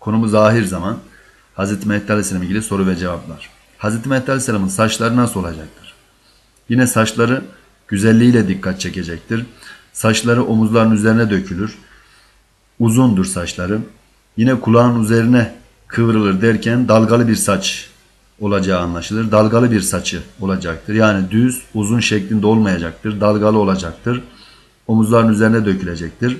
Konumuz ahir zaman. Hz. Mehdi Aleyhisselam ilgili soru ve cevaplar. Hz. Mehdi Aleyhisselam'ın saçları nasıl olacaktır? Yine saçları güzelliğiyle dikkat çekecektir. Saçları omuzların üzerine dökülür. Uzundur saçları. Yine kulağın üzerine kıvrılır derken dalgalı bir saç olacağı anlaşılır. Dalgalı bir saçı olacaktır. Yani düz, uzun şeklinde olmayacaktır. Dalgalı olacaktır. Omuzların üzerine dökülecektir.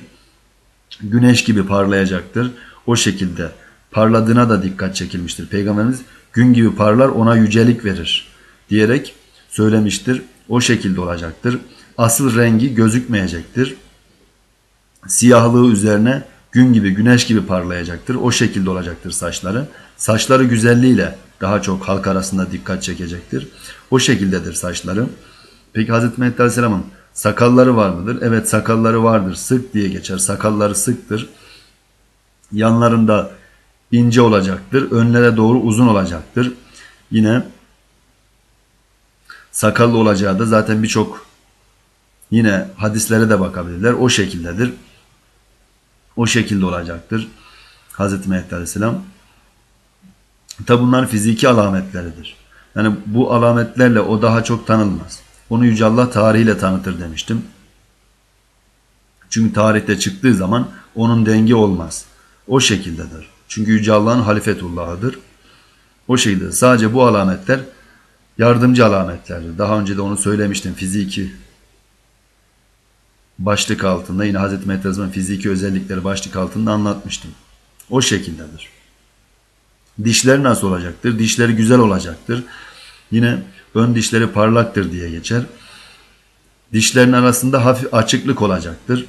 Güneş gibi parlayacaktır. O şekilde parladığına da dikkat çekilmiştir. Peygamberimiz gün gibi parlar ona yücelik verir diyerek söylemiştir. O şekilde olacaktır. Asıl rengi gözükmeyecektir. Siyahlığı üzerine gün gibi güneş gibi parlayacaktır. O şekilde olacaktır saçları. Saçları güzelliğiyle daha çok halk arasında dikkat çekecektir. O şekildedir saçları. Peki Hazreti Mehdi Aleyhisselam'ın sakalları var mıdır? Evet sakalları vardır. Sık diye geçer. Sakalları sıktır. Yanlarında ince olacaktır. Önlere doğru uzun olacaktır. Yine sakallı olacağı da zaten birçok yine hadislere de bakabilirler. O şekildedir. O şekilde olacaktır. Hazreti Mehdi Aleyhisselam. Tabi bunlar fiziki alametleridir. Yani bu alametlerle o daha çok tanılmaz. Onu Yüce Allah tarihiyle tanıtır demiştim. Çünkü tarihte çıktığı zaman onun dengi olmaz. O şekildedir. Çünkü Yüce Allah'ın halifetullahıdır. O şekilde sadece bu alametler yardımcı alametlerdir. Daha önce de onu söylemiştim fiziki başlık altında yine Hazreti Mehdi fiziki özellikleri başlık altında anlatmıştım. O şekildedir. Dişleri nasıl olacaktır? Dişleri güzel olacaktır. Yine ön dişleri parlaktır diye geçer. Dişlerin arasında hafif açıklık olacaktır.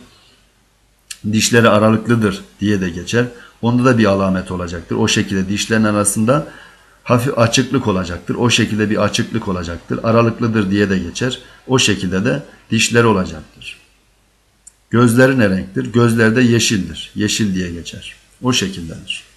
Dişleri aralıklıdır diye de geçer. Onda da bir alamet olacaktır. O şekilde dişlerin arasında hafif açıklık olacaktır. O şekilde bir açıklık olacaktır. Aralıklıdır diye de geçer. O şekilde de dişleri olacaktır. Gözleri ne renktir? Gözleri yeşildir. Yeşil diye geçer. O şekildedir.